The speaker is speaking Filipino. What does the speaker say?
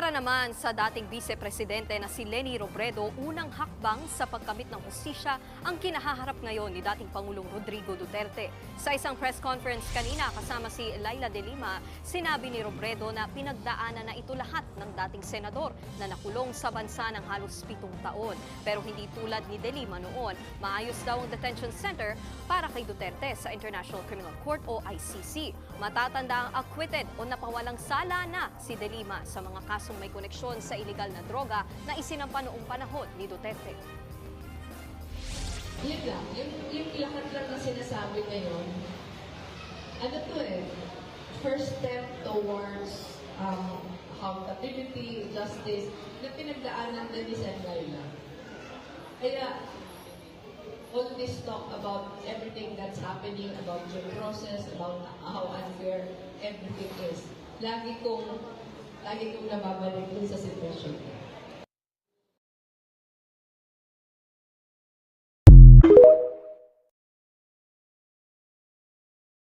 Para naman sa dating vice-presidente na si Leni Robredo, unang hakbang sa pagkamit ng hustisya ang kinahaharap ngayon ni dating Pangulong Rodrigo Duterte. Sa isang press conference kanina kasama si Laila de Lima, sinabi ni Robredo na pinagdaanan na ito lahat ng dating senador na nakulong sa bansa ng halos pitong taon. Pero hindi tulad ni de Lima noon, maayos daw ang detention center para kay Duterte sa International Criminal Court o ICC. Matatanda ang acquitted o napawalang sala na si de Lima sa mga kasong may koneksyon sa iligal na droga na isinampa noong panahon ni Duterte. Yun lang. Yung, yung lahat lang na sinasabi ngayon, ano to eh, first step towards um, accountability, justice, na pinagdaanan na ni Sen. Laila. Kaya, all this talk about everything that's happening, about due process, about how unfair everything is, lagi kong, lagi kong nababalik dun sa sitwasyon.